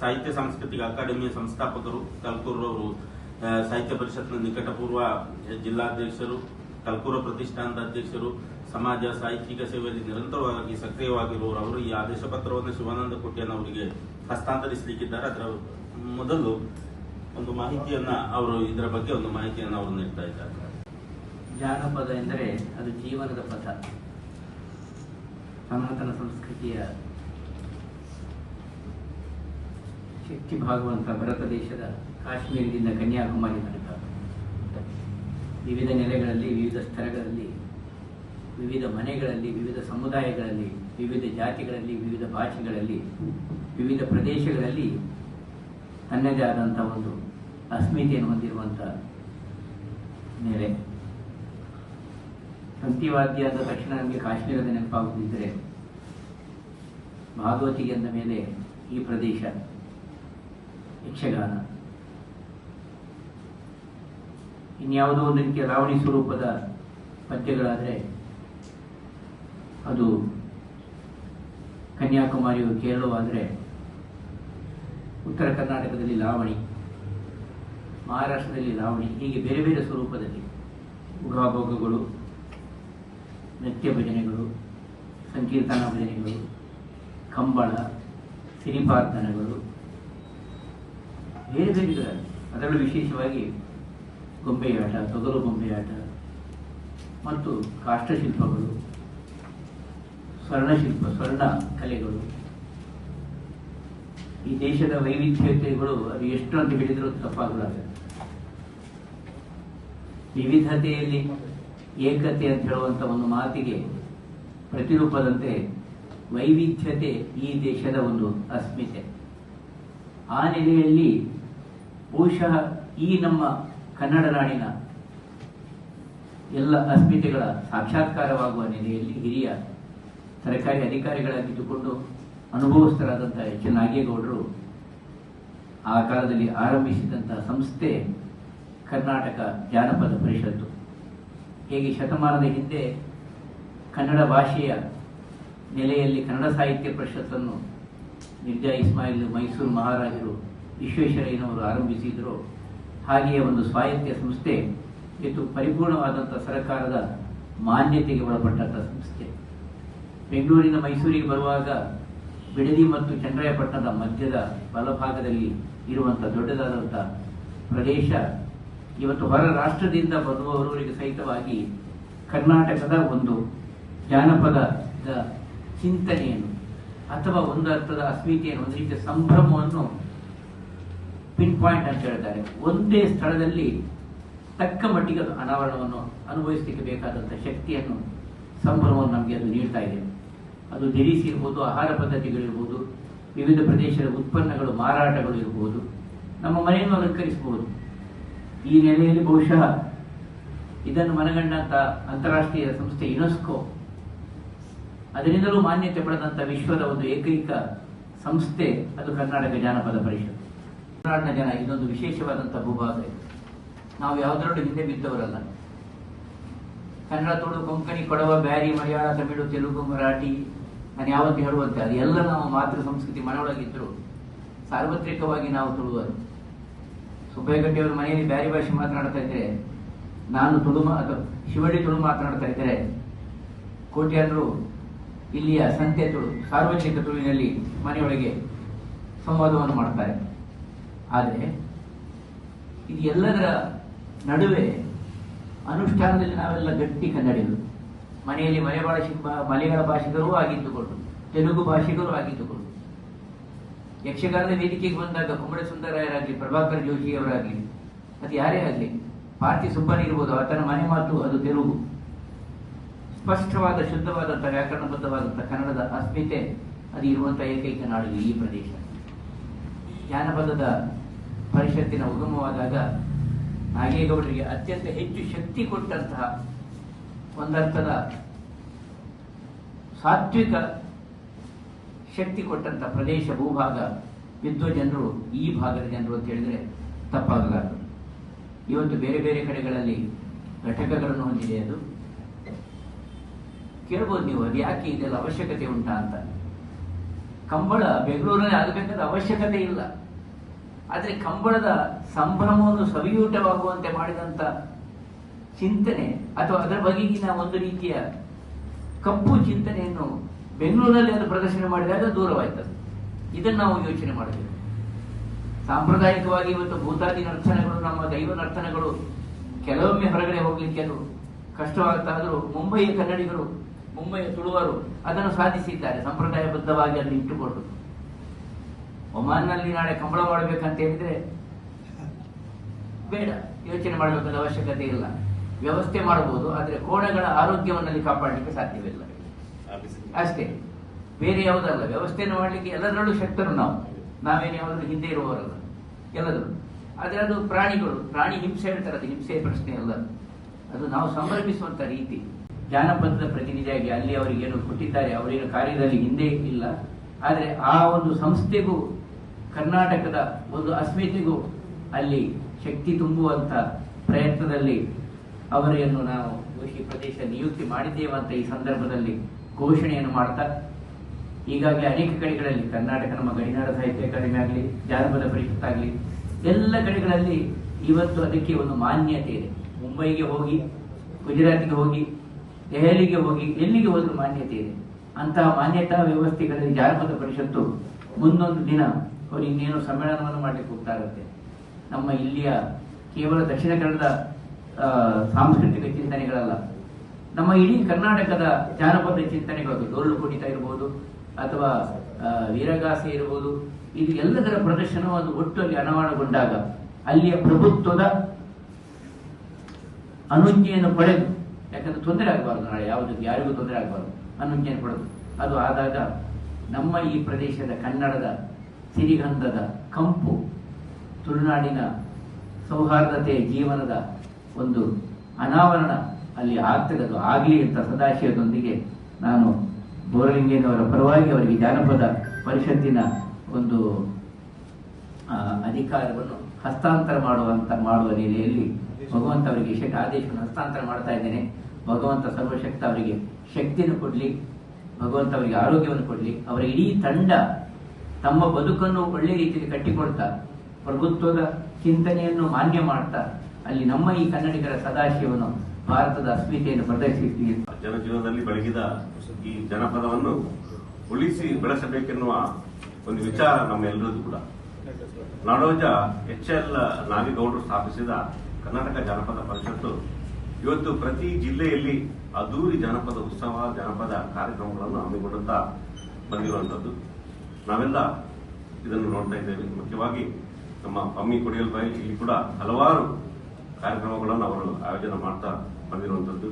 ಸಾಹಿತ್ಯ ಸಾಂಸ್ಕೃತಿಕ ಅಕಾಡೆಮಿಯ ಸಂಸ್ಥಾಪಕರು, ಕಲ್ಕೂರವರು ಸಾಹಿತ್ಯ ಪರಿಷತ್ನ ನಿಕಟಪೂರ್ವ ಜಿಲ್ಲಾಧ್ಯಕ್ಷರು, ಕಲ್ಕೂರ ಪ್ರತಿಷ್ಠಾನದ ಅಧ್ಯಕ್ಷರು, ಸಮಾಜ ಸಾಹಿತ್ಯಿಕ ಸೇವೆಯಲ್ಲಿ ನಿರಂತರವಾಗಿ ಸಕ್ರಿಯವಾಗಿರುವವರು ಅವರು ಈ ಆದೇಶ ಪತ್ರವನ್ನು ಶಿವಾನಂದ ಕುಟ್ಟಿಯನ್ನು ಅವರಿಗೆ ಹಸ್ತಾಂತರಿಸಲಿಕ್ಕಿದ್ದಾರೆ. ಅದರ ಮೊದಲು ಒಂದು ಮಾಹಿತಿಯನ್ನ ಅವರು ಇದರ ಬಗ್ಗೆ ಒಂದು ಮಾಹಿತಿಯನ್ನು ಅವರು ನೀಡ್ತಾ ಇದ್ದಾರೆ. ಜಾನಪದ ಎಂದರೆ ಅದು ಜೀವನದ ಪದ ಸನಾತನ ಸಂಸ್ಕೃತಿಯ ಶಕ್ತಿ ಭಾಗವಂತ ಭಾರತ ದೇಶದ ಕಾಶ್ಮೀರದಿಂದ ಕನ್ಯಾಕುಮಾರಿ ತನಕ. ವಿವಿಧ ನೆಲೆಗಳಲ್ಲಿ, ವಿವಿಧ ಸ್ಥಳಗಳಲ್ಲಿ, ವಿವಿಧ ಮನೆಗಳಲ್ಲಿ, ವಿವಿಧ ಸಮುದಾಯಗಳಲ್ಲಿ, ವಿವಿಧ ಜಾತಿಗಳಲ್ಲಿ, ವಿವಿಧ ಭಾಷೆಗಳಲ್ಲಿ, ವಿವಿಧ ಪ್ರದೇಶಗಳಲ್ಲಿ ತನ್ನದೇ ಆದಂಥ ಒಂದು ಅಸ್ಮಿತೆಯನ್ನು ಹೊಂದಿರುವಂಥ ನೆಲೆ. ಸಂತಿವಾದ್ಯ ಅಂದ ತಕ್ಷಣ ನಮಗೆ ಕಾಶ್ಮೀರದ ನೆನಪಾಗುತ್ತಿದ್ದರೆ ಭಾಗವತಿಗೆ ಅಂದ ಮೇಲೆ ಈ ಪ್ರದೇಶ. ಯಕ್ಷಗಾನ. ಇನ್ಯಾವುದೋ ಒಂದು ರೀತಿಯ ಲಾವಣಿ ಸ್ವರೂಪದ ಪದ್ಯಗಳಾದರೆ ಅದು ಕನ್ಯಾಕುಮಾರಿಯು ಕೇರಳವಾದರೆ ಉತ್ತರ ಕರ್ನಾಟಕದಲ್ಲಿ ಲಾವಣಿ ಮಹಾರಾಷ್ಟ್ರದಲ್ಲಿ ಲಾವಣಿ ಹೀಗೆ ಬೇರೆ ಬೇರೆ ಸ್ವರೂಪದಲ್ಲಿ ಉಗಾಭೋಗಗಳು, ನೃತ್ಯ ಭಜನೆಗಳು, ಸಂಕೀರ್ತನ ಭಜನೆಗಳು, ಕಂಬಳ, ಸಿರಿಪಾರ್ಥನಗಳು ಬೇರೆ ಬೇರೆಗಳಲ್ಲಿ ಅದರಲ್ಲೂ ವಿಶೇಷವಾಗಿ ಗೊಂಬೆಯಾಟ, ತೊಗಲು ಗೊಂಬೆಯಾಟ, ಮತ್ತು ಕಾಷ್ಟಶಿಲ್ಪಗಳು, ಸ್ವರ್ಣಶಿಲ್ಪ, ಸ್ವರ್ಣ ಕಲೆಗಳು. ಈ ದೇಶದ ವೈವಿಧ್ಯತೆಗಳು ಅದು ಎಷ್ಟು ಅಂತ ಹೇಳಿದರೂ ತಪ್ಪಾಗಲಾಗ ವಿವಿಧತೆಯಲ್ಲಿ ಏಕತೆ ಅಂತ ಹೇಳುವಂಥ ಒಂದು ಮಾತಿಗೆ ಪ್ರತಿರೂಪದಂತೆ ವೈವಿಧ್ಯತೆ ಈ ದೇಶದ ಒಂದು ಅಸ್ಮಿತೆ. ಆ ನೆಲೆಯಲ್ಲಿ ಬಹುಶಃ ಈ ನಮ್ಮ ಕನ್ನಡ ನಾಡಿನ ಎಲ್ಲ ಅಸ್ಮಿತೆಗಳ ಸಾಕ್ಷಾತ್ಕಾರವಾಗುವ ನೆಲೆಯಲ್ಲಿ ಹಿರಿಯ ಸರ್ಕಾರಿ ಅಧಿಕಾರಿಗಳಾಗಿದ್ದುಕೊಂಡು ಅನುಭವಸ್ಥರಾದಂಥ ಎಚ್ ಎನ್ ನಾಗೇಗೌಡರು ಆ ಕಾಲದಲ್ಲಿ ಆರಂಭಿಸಿದಂತಹ ಸಂಸ್ಥೆ ಕರ್ನಾಟಕ ಜಾನಪದ ಪರಿಷತ್ತು. ಹೇಗೆ ಶತಮಾನದ ಹಿಂದೆ ಕನ್ನಡ ಭಾಷೆಯ ನೆಲೆಯಲ್ಲಿ ಕನ್ನಡ ಸಾಹಿತ್ಯ ಪರಿಷತ್ತನ್ನು ಮಿರ್ಜಾ ಇಸ್ಮಾಯಿಲ್ ಮೈಸೂರು ಮಹಾರಾಜರು ವಿಶ್ವೇಶ್ವರಯ್ಯನವರು ಆರಂಭಿಸಿದರು. ಹಾಗೆಯೇ ಒಂದು ಸ್ವಾಯತ್ಯ ಸಂಸ್ಥೆ, ಇದು ಪರಿಪೂರ್ಣವಾದಂಥ ಸರ್ಕಾರದ ಮಾನ್ಯತೆಗೆ ಒಳಪಟ್ಟಂಥ ಸಂಸ್ಥೆ. ಬೆಂಗಳೂರಿನ ಮೈಸೂರಿಗೆ ಬರುವಾಗ ಬಿಡದಿ ಮತ್ತು ಚಂದ್ರಾಯಪಟ್ಟಣದ ಮಧ್ಯದ ಬಲಭಾಗದಲ್ಲಿ ಇರುವಂಥ ದೊಡ್ಡದಾದಂಥ ಪ್ರದೇಶ, ಇವತ್ತು ಹೊರ ರಾಷ್ಟ್ರದಿಂದ ಬರುವವರವರಿಗೆ ಸಹಿತವಾಗಿ ಕರ್ನಾಟಕದ ಒಂದು ಜಾನಪದ ಚಿಂತನೆಯನ್ನು ಅಥವಾ ಒಂದು ಅರ್ಥದ ಅಸ್ಮಿತೆಯನ್ನು, ಒಂದು ರೀತಿಯ ಸಂಭ್ರಮವನ್ನು ಪಿನ್ ಪಾಯಿಂಟ್ ಅಂತ ಹೇಳ್ತಾರೆ. ಒಂದೇ ಸ್ಥಳದಲ್ಲಿ ತಕ್ಕ ಮಟ್ಟಿಗೆ ಅನಾವರಣವನ್ನು ಅನುಭವಿಸಲಿಕ್ಕೆ ಬೇಕಾದಂಥ ಶಕ್ತಿಯನ್ನು, ಸಂಭ್ರಮವನ್ನು ನಮಗೆ ಅದು ನೀಡ್ತಾ ಇದೆ. ಅದು ಇರ್ಬೋದು, ಆಹಾರ ಪದ್ಧತಿಗಳಿರ್ಬೋದು ವಿವಿಧ ಪ್ರದೇಶದ ಉತ್ಪನ್ನಗಳು, ಮಾರಾಟಗಳು ಇರ್ಬೋದು. ನಮ್ಮ ಮನೆಯನ್ನು ಅಲಂಕರಿಸಬಹುದು. ಈ ನೆಲೆಯಲ್ಲಿ ಬಹುಶಃ ಇದನ್ನು ಮನಗಂಡಂತ ಅಂತಾರಾಷ್ಟ್ರೀಯ ಸಂಸ್ಥೆ ಯುನೆಸ್ಕೋ ಅದರಿಂದಲೂ ಮಾನ್ಯತೆ ಪಡೆದಂಥ ವಿಶ್ವದ ಒಂದು ಏಕೈಕ ಸಂಸ್ಥೆ ಅದು ಕರ್ನಾಟಕ ಜಾನಪದ ಪರಿಷತ್. ಕರ್ನಾಟಕ ಜನ ಇದೊಂದು ವಿಶೇಷವಾದಂಥ ಭೂಭಾಗ ನಾವು ಯಾವುದರಲ್ಲೂ ಹಿಂದೆ ಬಿದ್ದವರಲ್ಲ. ಕನ್ನಡ ತುಳು, ಕೊಂಕಣಿ, ಕೊಡವ, ಬ್ಯಾರಿ, ಮಲಯಾಳ, ತಮಿಳು, ತೆಲುಗು, ಮರಾಠಿ, ನಾನು ಯಾವತ್ತು ಹೇಳುವಂತೆ ಅದು ಎಲ್ಲ ನಾವು ಮಾತೃ ಸಂಸ್ಕೃತಿ ಮನೆಯೊಳಗಿದ್ರು ಸಾರ್ವತ್ರಿಕವಾಗಿ ನಾವು ತುಳುವರು. ಸುಬ್ಬಯ್ಯಗಟ್ಟಿಯವರು ಮನೆಯಲ್ಲಿ ಬ್ಯಾರಿ ಭಾಷೆ ಮಾತನಾಡ್ತಾ ಇದ್ರೆ, ನಾನು ತುಳು ಅಥವಾ ಶಿವಳ್ಳಿ ತುಳು ಮಾತನಾಡ್ತಾ ಇದ್ರೆ ಕೋಟ್ಯಾನರು ಇಲ್ಲಿಯ ಸಂತೆ ತುಳು ಸಾರ್ವಜನಿಕ ತುಳುವಿನಲ್ಲಿ ಮನೆಯೊಳಗೆ ಸಂವಾದವನ್ನು ಮಾಡ್ತಾರೆ ಆದರೆ, ಇದು ಎಲ್ಲದರ ನಡುವೆ ಅನುಷ್ಠಾನದಲ್ಲಿ ನಾವೆಲ್ಲ ಗಟ್ಟಿ ಕನ್ನಡಿಗರು. ಮನೆಯಲ್ಲಿ ಮಲೆ ಭಾಷೆ ಮಲೆಯಾಳ ಭಾಷಿಗರೂ ಆಗಿದ್ದುಕೊಂಡು, ತೆಲುಗು ಭಾಷಿಗರು ಆಗಿದ್ದುಕೊಂಡು. ಯಕ್ಷಗಾನದ ವೇದಿಕೆಗೆ ಬಂದಾಗ ಕುಂಬಳ ಸುಂದರಾಯರಾಗಲಿ ಪ್ರಭಾಕರ್ ಜೋಶಿ ಅವರಾಗಲಿ ಅದು ಯಾರೇ ಆಗಲಿ ಪಾರ್ತಿ ಸುಬ್ಬನ್ ಇರ್ಬೋದು, ಆತನ ಮನೆ ಮಾತು ಅದು ತೆಲುಗು. ಸ್ಪಷ್ಟವಾದ ಶುದ್ಧವಾದಂಥ ವ್ಯಾಕರಣಬದ್ಧವಾದಂಥ ಕನ್ನಡದ ಅಸ್ಮಿತೆ, ಅದು ಇರುವಂಥ ಏಕೈಕ ನಾಡು ಈ ಪ್ರದೇಶ. ಜಾನಪದದ ಪರಿಷತ್ತಿನ ಉಗಮವಾದಾಗ ನಾಗೇಗೌಡರಿಗೆ ಅತ್ಯಂತ ಹೆಚ್ಚು ಶಕ್ತಿ ಕೊಟ್ಟಂತಹ ಒಂದರ್ಥದ ಸಾತ್ವಿಕ ಶಕ್ತಿ ಕೊಟ್ಟಂತ ಪ್ರದೇಶ, ಭೂಭಾಗ ಬಿದ್ದ ಜನರು ಈ ಭಾಗದ ಜನರು ಅಂತ ಹೇಳಿದ್ರೆ ತಪ್ಪಾಗಲಾರದು. ಇವತ್ತು ಬೇರೆ ಬೇರೆ ಕಡೆಗಳಲ್ಲಿ ಘಟಕಗಳನ್ನು ಹೊಂದಿದೆ ಅದು. ಕೇಳ್ಬೋದು ನೀವು, ಅದು ಯಾಕೆ ಇದೆಲ್ಲ ಅವಶ್ಯಕತೆ ಉಂಟಾ ಅಂತ. ಕಂಬಳ ಬೆಂಗಳೂರಲ್ಲಿ ಆಗಬೇಕಾದ ಅವಶ್ಯಕತೆ ಇಲ್ಲ. ಆದರೆ ಕಂಬಳದ ಸಂಭ್ರಮವನ್ನು ಸವಿಯೂಟವಾಗುವಂತೆ ಮಾಡಿದಂಥ ಚಿಂತನೆ, ಅಥವಾ ಅದರ ಬಗೆಗಿನ ಒಂದು ರೀತಿಯ ಕಪ್ಪು ಚಿಂತನೆಯನ್ನು ಬೆಂಗಳೂರಲ್ಲಿ ಅದು ಪ್ರದರ್ಶನ ಮಾಡಿದಾಗ ದೂರವಾಯ್ತದೆ ಇದನ್ನು ನಾವು ಯೋಚನೆ ಮಾಡಬೇಕು ಸಾಂಪ್ರದಾಯಿಕವಾಗಿ ಇವತ್ತು ಭೂತಾದಿ ನರ್ತನಗಳು, ನಮ್ಮ ದೈವ ನರ್ತನಗಳು ಕೆಲವೊಮ್ಮೆ ಹೊರಗಡೆ ಹೋಗ್ಲಿಕ್ಕೆ ಅದು ಕಷ್ಟವಾಗುತ್ತಾದರೂ ಮುಂಬಯಿಯ ಕನ್ನಡಿಗರು ಮುಂಬಯಿಯ ತುಳುವರು ಅದನ್ನು ಸಾಧಿಸಿದ್ದಾರೆ, ಸಂಪ್ರದಾಯಬದ್ಧವಾಗಿ ಅಲ್ಲಿ ಇಟ್ಟುಕೊಂಡು. ಒಮಾನ್ನಲ್ಲಿ ನಾಳೆ ಕಂಬಳ ಮಾಡಬೇಕಂತ ಹೇಳಿದ್ರೆ ಬೇಡ, ಯೋಚನೆ ಮಾಡಬೇಕಾದ ಅವಶ್ಯಕತೆ ಇಲ್ಲ. ವ್ಯವಸ್ಥೆ ಮಾಡಬಹುದು ಆದರೆ ಕೋಣಗಳ ಆರೋಗ್ಯವನ್ನಲ್ಲಿ ಕಾಪಾಡಲಿಕ್ಕೆ ಸಾಧ್ಯವಿಲ್ಲ ಅಷ್ಟೇ, ಬೇರೆ ಯಾವುದಲ್ಲ, ವ್ಯವಸ್ಥೆಯನ್ನು ಮಾಡಲಿಕ್ಕೆ ಎಲ್ಲದರಲ್ಲೂ ಶಕ್ತರು ನಾವು. ನಾವೇನು ಯಾವುದ್ರ ಹಿಂದೆ ಇರುವವರಲ್ಲ ಎಲ್ಲರೂ ಆದರೆ ಅದು ಪ್ರಾಣಿಗಳು, ಪ್ರಾಣಿ ಹಿಂಸೆ ಹೇಳ್ತಾರೆ, ಅದು ಹಿಂಸೆ ಪ್ರಶ್ನೆ ಅಲ್ಲ. ಅದು ನಾವು ಸಂಭ್ರಮಿಸುವಂತ ರೀತಿ. ಜಾನಪದದ ಪ್ರತಿನಿಧಿಯಾಗಿ ಅಲ್ಲಿ ಅವರಿಗೆ ಏನು ಕೊಟ್ಟಿದ್ದಾರೆ, ಅವರೇನು ಕಾರ್ಯದಲ್ಲಿ ಹಿಂದೆ ಇಲ್ಲ. ಆದರೆ ಆ ಒಂದು ಸಂಸ್ಥೆಗೂ, ಕರ್ನಾಟಕದ ಒಂದು ಅಸ್ಮಿತೆಗೂ ಅಲ್ಲಿ ಶಕ್ತಿ ತುಂಬುವಂತ ಪ್ರಯತ್ನದಲ್ಲಿ ಅವರನ್ನು ನಾವು ಘೋಷಿ ಪ್ರದೇಶ ನಿಯುಕ್ತಿ ಮಾಡಿದ್ದೇವೆ ಅಂತ ಈ ಸಂದರ್ಭದಲ್ಲಿ ಘೋಷಣೆಯನ್ನು ಮಾಡ್ತಾ, ಈಗಾಗಲೇ ಅನೇಕ ಕಡೆಗಳಲ್ಲಿ ಕರ್ನಾಟಕ ನಮ್ಮ ಗಡಿನಾಡ ಸಾಹಿತ್ಯ ಅಕಾಡೆಮಿ ಆಗಲಿ, ಜಾನಪದ ಪರಿಷತ್ ಆಗಲಿ, ಎಲ್ಲ ಕಡೆಗಳಲ್ಲಿ ಇವತ್ತು ಅದಕ್ಕೆ ಒಂದು ಮಾನ್ಯತೆ ಇದೆ. ಮುಂಬೈಗೆ ಹೋಗಿ, ಗುಜರಾತಿಗೆ ಹೋಗಿ ದೆಹಲಿಗೆ ಹೋಗಿ ಎಲ್ಲಿಗೆ ಹೋದ್ರೂ ಮಾನ್ಯತೆ ಇದೆ. ಅಂತಹ ಮಾನ್ಯತಾ ವ್ಯವಸ್ಥೆಗಳಲ್ಲಿ ಜಾನಪದ ಪರಿಷತ್ತು ಮುಂದೊಂದು ದಿನ ಅವರು ಇನ್ನೇನು ಸಮ್ಮೇಳನವನ್ನು ಮಾಡಲಿಕ್ಕೆ ಹೋಗ್ತಾ ಇರುತ್ತೆ. ನಮ್ಮ ಇಲ್ಲಿಯ ಕೇವಲ ದಕ್ಷಿಣ ಕನ್ನಡದ ಸಾಂಸ್ಕೃತಿಕ ಚಿಂತನೆಗಳಲ್ಲ. ನಮ್ಮ ಇಡೀ ಕರ್ನಾಟಕದ ಜಾನಪದ ಚಿಂತನೆಗಳು ಡೊಳ್ಳು ಕುಣಿತ ಇರ್ಬೋದು ಅಥವಾ ವೀರಗಾಸೆ ಇರ್ಬೋದು. ಇದು ಎಲ್ಲದರ ಪ್ರದರ್ಶನ ಒಂದು ಒಟ್ಟಲ್ಲಿ ಅನಾವರಣಗೊಂಡಾಗ ಅಲ್ಲಿಯ ಪ್ರಭುತ್ವದ ಅನುಜ್ಞೆಯನ್ನು ಪಡೆದು ಯಾಕಂದ್ರೆ ತೊಂದರೆ ಆಗಬಾರ್ದು ನಾಳೆ ಯಾವುದಕ್ಕೆ ಯಾರಿಗೂ ತೊಂದರೆ ಆಗಬಾರ್ದು. ಅನುಜ್ಞೆಯನ್ನು ಕೊಡೋದು. ಅದು ಆದಾಗ ನಮ್ಮ ಈ ಪ್ರದೇಶದ ಕನ್ನಡದ ಸಿರಿಗಂಧದ ಕಂಪು, ತುಳುನಾಡಿನ ಸೌಹಾರ್ದತೆಯ ಜೀವನದ ಒಂದು ಅನಾವರಣ ಅಲ್ಲಿ ಆಗ್ತದೆ, ಅದು ಆಗಲಿ ಅಂತ ಸದಾಶಯದೊಂದಿಗೆ ನಾನು ಬೋರಲಿಂಗೇನವರ ಪರವಾಗಿ ಅವರಿಗೆ ಜಾನಪದ ಪರಿಷತ್ತಿನ ಒಂದು ಅಧಿಕಾರವನ್ನು ಹಸ್ತಾಂತರ ಮಾಡುವಂತ, ಮಾಡುವ ನೆಲೆಯಲ್ಲಿ ಭಗವಂತ ಅವರಿಗೆ ಆದೇಶವನ್ನು ಹಸ್ತಾಂತರ ಮಾಡ್ತಾ ಇದ್ದೇನೆ. ಭಗವಂತ ಸರ್ವಶಕ್ತ ಅವರಿಗೆ ಶಕ್ತಿಯನ್ನು ಕೊಡ್ಲಿ ಭಗವಂತ ಅವರಿಗೆ ಆರೋಗ್ಯವನ್ನು ಕೊಡ್ಲಿ. ಅವರ ಇಡೀ ತಂಡ ತಮ್ಮ ಬದುಕನ್ನು ಒಳ್ಳೆ ರೀತಿಯಲ್ಲಿ ಕಟ್ಟಿಕೊಡ್ತಾ, ಪ್ರಭುತ್ವದ ಚಿಂತನೆಯನ್ನು ಮಾನ್ಯ ಮಾಡ್ತಾ, ಅಲ್ಲಿ ನಮ್ಮ ಈ ಕನ್ನಡಿಗರ ಸದಾಶಿವನು ಭಾರತದ ಅಸ್ಮಿತೆಯನ್ನು ಪ್ರದರ್ಶಿಸಿ ಜನಜೀವನದಲ್ಲಿ ಬೆಳಗಿದ ಈ ಜನಪದವನ್ನು ಉಳಿಸಿ ಬೆಳೆಸಬೇಕೆನ್ನುವ ಒಂದು ವಿಚಾರ ನಮ್ಮೆಲ್ಲರದ್ದು ಕೂಡ. ನಾಡೋಜ ಎಚ್ ಎಲ್ ನಾಗೇಗೌಡರು ಸ್ಥಾಪಿಸಿದ ಕರ್ನಾಟಕ ಜಾನಪದ ಪರಿಷತ್ತು ಇವತ್ತು ಪ್ರತಿ ಜಿಲ್ಲೆಯಲ್ಲಿ ಅದ್ದೂರಿ ಜಾನಪದ ಉತ್ಸವ, ಜಾನಪದ ಕಾರ್ಯಕ್ರಮಗಳನ್ನು ಹಮ್ಮಿಕೊಳ್ಳುತ್ತಾ ಬಂದಿರುವಂಥದ್ದು. ನಾವೆಲ್ಲ ಇದನ್ನು ನೋಡ್ತಾ ಇದ್ದೇವೆ. ಮುಖ್ಯವಾಗಿ ನಮ್ಮ ಪಮ್ಮಿ ಕೊಡಿಯಲ್ ಬಾಯಿ ಇಲ್ಲಿ ಕೂಡ ಹಲವಾರು ಕಾರ್ಯಕ್ರಮಗಳನ್ನು ಅವರು ಆಯೋಜನೆ ಮಾಡ್ತಾ ಬಂದಿರುವಂತದ್ದು